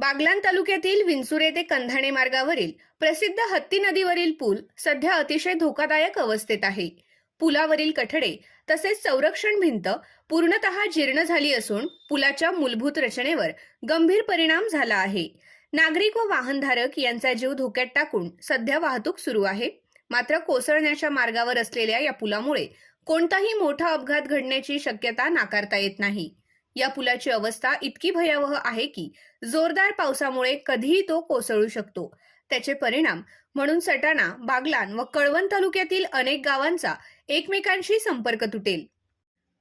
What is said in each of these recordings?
बागलाण तालुक्यातील विंचुरे ते कंधाणे मार्गावरील प्रसिद्ध हत्ती नदीवरील पूल सध्या अतिशय धोकादायक अवस्थेत आहे. पुलावरील कठडे तसेच संरक्षण भिंत पूर्णतः जीर्ण झाली असून पुलाच्या मूलभूत रचनेवर गंभीर परिणाम झाला आहे. नागरिक व वाहनधारक यांचा जीव धोक्यात टाकून सध्या वाहतूक सुरू आहे. मात्र कोसळण्याच्या मार्गावर असलेल्या या पुलामुळे कोणताही मोठा अपघात घडण्याची शक्यता नाकारता येत नाही. या पुलाची अवस्था इतकी भयावह आहे की जोरदार पावसामुळे कधीही तो कोसळू शकतो. त्याचे परिणाम म्हणून सटाणा बागलान व कळवण तालुक्यातील अनेक गावांचा एकमेकांशी संपर्क तुटेल.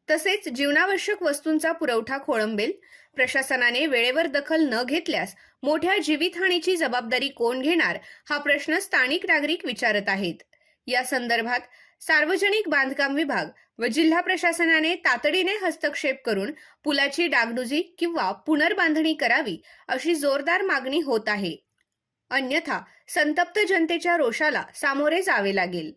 तसेच जीवनावश्यक वस्तूंचा पुरवठा खोळंबेल. प्रशासनाने वेळेवर दखल न घेतल्यास मोठ्या जीवितहानीची जबाबदारी कोण घेणार हा प्रश्न स्थानिक नागरिक विचारत आहेत. या संदर्भात सार्वजनिक बांधकाम विभाग व जिल्हा प्रशासनाने तातडीने हस्तक्षेप करून पुलाची डागडुजी किंवा पुनर्बांधणी करावी अशी जोरदार मागणी होत आहे. अन्यथा संतप्त जनतेच्या रोषाला सामोरे जावे लागेल.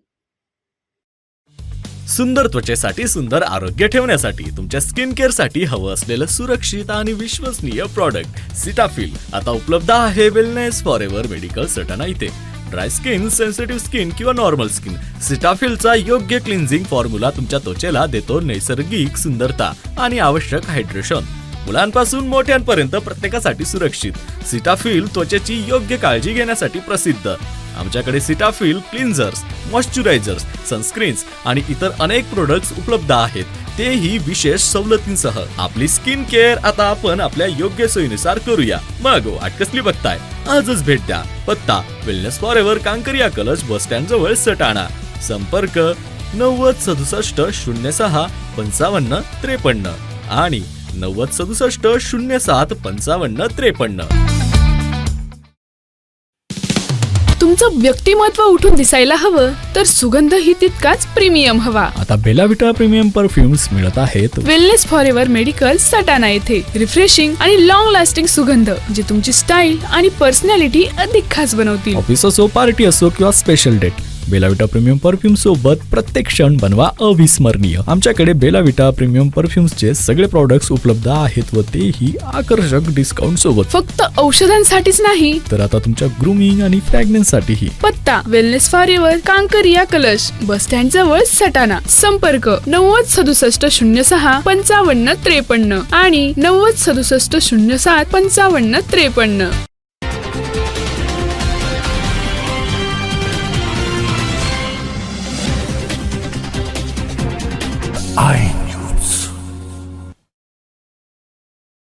सुंदर त्वचेसाठी सुंदर आरोग्य ठेवण्यासाठी तुमच्या स्किन केअरसाठी हवं असलेलं सुरक्षित आणि विश्वसनीय प्रॉडक्ट सिटाफिल आता उपलब्ध आहे wellness for ever medical Satana इथे. ड्राय स्किन सेन्सिटिव्ह स्किन किंवा नॉर्मल स्किन. सिटाफिलचा योग्य क्लिन्झिंग फॉर्म्युला तुमच्या त्वचेला देतो नैसर्गिक सुंदरता आणि आवश्यक हायड्रेशन. मुलांपासून मोठ्यांपर्यंत प्रत्येकासाठी सुरक्षित. सिटाफिल त्वचेची योग्य काळजी घेण्यासाठी प्रसिद्ध. आमच्याकडे सिटाफिल क्लिन्झर्स मॉइश्चरायझर्स सनस्क्रीन्स आणि इतर अनेक प्रोडक्ट्स उपलब्ध आहेत. तेही विशेष सवलतींसह. आपली स्किन केअर आता आपण आपल्या योग्य सोयीनुसार करूया. मग वाट कसली बघताय? आजच भेट द्या. पत्ता वेलनेस फॉर एव्हर कांकरिया कलश बस स्टँड जवळ सटाणा. संपर्क नव्वद सदुसष्ट शून्य सहा पंचावन्न त्रेपन्न आणि नव्वद सदुसष्ट शून्य सात पंचावन्न त्रेपन्न. तुमचं व्यक्तिमत्व उठून दिसायला हवं तर सुगंध ही तितकाच प्रीमियम हवा. आता बेलाविटा प्रीमियम परफ्युम्स मिळत आहेत. Wellness for ever medical Satana येथे. रिफ्रेशिंग आणि लॉंग लास्टिंग सुगंध जे तुमची स्टाईल आणि पर्सनॅलिटी अधिक खास बनवतील. ऑफिस असो पार्टी असो किंवा special date Bellavita premium perfume सोबत प्रत्येक क्षण बनवा अविस्मरणीय. आमच्याकडे बेलाविटा प्रीमियम परफ्युम्सचे सगळे प्रॉडक्ट्स उपलब्ध आहेत व तेही आकर्षक डिस्काउंट सोबत. फक्त औषधांसाठीच नाही. तर आता तुमच्या ग्रुमिंग आणि फ्रॅग्रन्स साठीही. पत्ता वेलनेस फॉर एव्हर कांकरिया कलश बस स्टँड जवळ सटाणा. संपर्क नव्वद सदुसष्ट शून्य सहा पंचावन्न त्रेपन्न आणि नव्वद सदुसष्ट शून्य सात पंचावन्न त्रेपन्न.